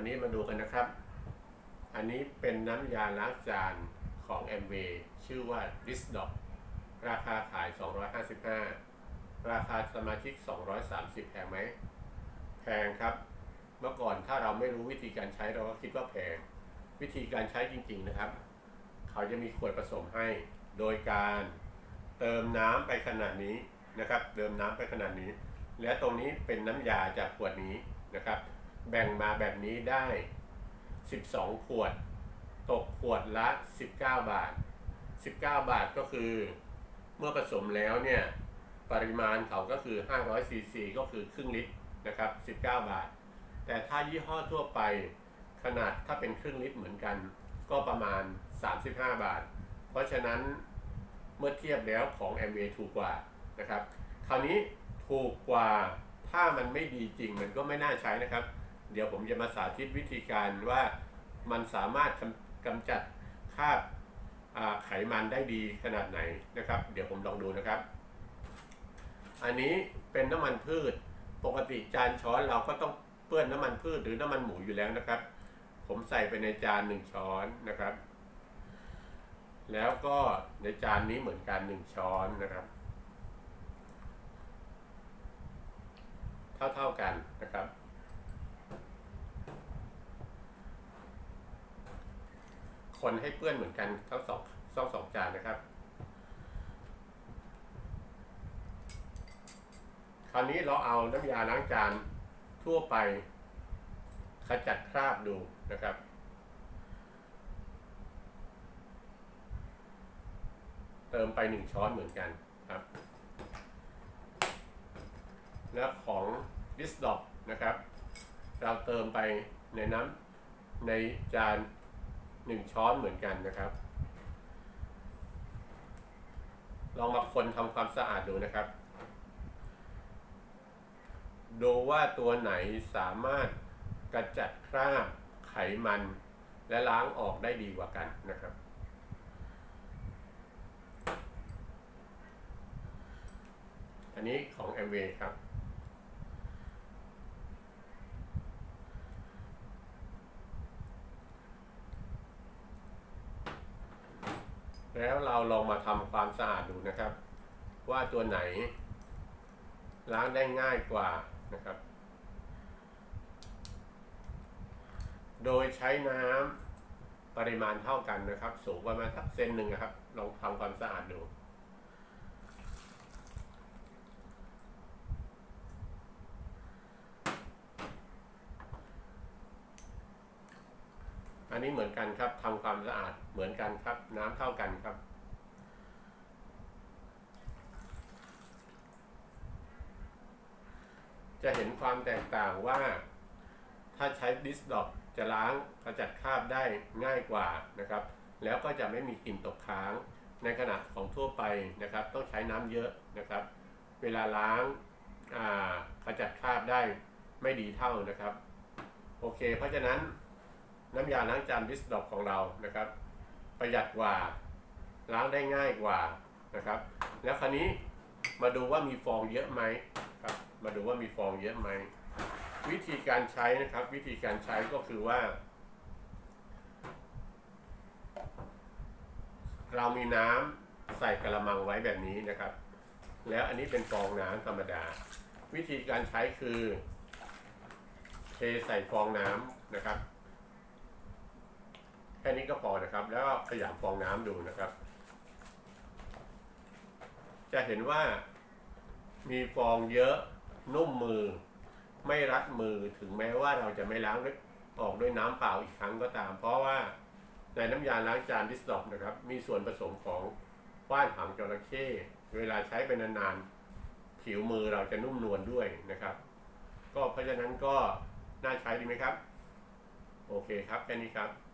วันนี้มาดูกันนะครับ อันนี้เป็นน้ำยาล้างจานของ m w ชื่อว่า d i s d o c ราคาขาย 255 ราคาสมาชิก 230 แพงไหม แพงครับ เมื่อก่อนถ้าเราไม่รู้วิธีการใช้เราก็คิดว่าแพง วิธีการใช้จริงๆนะครับ เขาจะมีขวดผสมให้ โดยการเติมน้ำไปขนาดนี้นะครับ เติมน้ำไปขนาดนี้ และตรงนี้เป็นน้ำยาจากขวดนี้นะครับ แบ่งมาแบบนี้ได้ 12 ขวด ตกขวดละ 19 บาท 19 บาทก็คือ เมื่อผสมแล้วเนี่ย ปริมาณเขาก็คือ 500ซีซีก็คือครึ่งลิตรนะครับ 19 บาท แต่ถ้ายี่ห้อทั่วไปขนาดถ้าเป็นครึ่งลิตรเหมือนกัน ก็ประมาณ 35 บาท เพราะฉะนั้นเมื่อเทียบแล้วของ m w ถูกกว่านะครับ คราวนี้ถูกกว่าถ้ามันไม่ดีจริงมันก็ไม่น่าใช้นะครับ เดี๋ยวผมจะมาสาธิตวิธีการว่ามันสามารถกำจัดคราบไขมันได้ดีขนาดไหนนะครับ เดี๋ยวผมลองดูนะครับ อันนี้เป็นน้ำมันพืช ปกติจานช้อนเราก็ต้องเปื้อนน้ำมันพืชหรือน้ำมันหมูอยู่แล้วนะครับ ผมใส่ไปในจานหนึ่งช้อนนะครับ แล้วก็ในจานนี้เหมือนกันหนึ่งช้อนนะครับ เท่าเท่าๆกันนะครับ คนให้เปื้อนเหมือนกันทั้งสองสองสองจานนะครับ คราวนี้เราเอาน้ำยาล้างจานทั่วไปขจัดคราบดูนะครับ เติมไปหนึ่งช้อนเหมือนกันครับ แล้วของดิสดอกนะครับ เราเติมไปในน้ำในจาน หนึ่งช้อนเหมือนกันนะครับ ลองมาคนทำความสะอาดดูนะครับ ดูว่าตัวไหนสามารถกระจัดคราบไขมัน และล้างออกได้ดีกว่ากันนะครับ อันนี้ของ m w ครับ แล้วเราลองมาทำความสะอาดดูนะครับ ว่าตัวไหน ล้างได้ง่ายกว่านะครับ โดยใช้น้ำปริมาณเท่ากันนะครับ สูงประมาณสักเซนหนึ่งนะครับ ลองทำความสะอาดดู นนี้เหมือนกันครับทำความสะอาดเหมือนกันครับ น้ำเท่ากันครับ จะเห็นความแตกต่างว่า ถ้าใช้ดิสดอกจะล้างขจัดคราบได้ง่ายกว่านะครับ แล้วก็จะไม่มีกลิ่นตกค้าง ในขณะของทั่วไปนะครับ ต้องใช้น้ำเยอะนะครับ เวลาล้างอ่าขจัดคราบได้ไม่ดีเท่านะครับ โอเค เพราะฉะนั้น น้ำยาล้างจานดิสดอกของเรานะครับ ประหยัดกว่าล้างได้ง่ายกว่านะครับ แล้วคราวนี้มาดูว่ามีฟองเยอะไหมครับ มาดูว่ามีฟองเยอะไหมวิธีการใช้นะครับ วิธีการใช้ก็คือว่า เรามีน้ำใส่กระมังไว้แบบนี้นะครับ แล้วอันนี้เป็นฟองน้ำธรรมดา วิธีการใช้คือเทใส่ฟองน้ำนะครับ ค่นี้ก็พอนะครับ แล้วก็ขยำฟองน้ำดูนะครับ จะเห็นว่ามีฟองเยอะนุ่มมือ ไม่รัดมือถึงแม้ว่าเราจะไม่ล้างออกด้วยน้ำเปล่าอีกครั้งก็ตาม เพราะว่าในน้ำยาล้างจานดิสดอกนะครับ มีส่วนผสมของว่านหางจระเข้เวลาใช้ไปนานๆผิวมือเราจะนุ่มนวลด้วยนะครับ ก็เพราะฉะนั้นก็น่าใช้ดีไหมครับ โอเคครับแค่นี้ครับ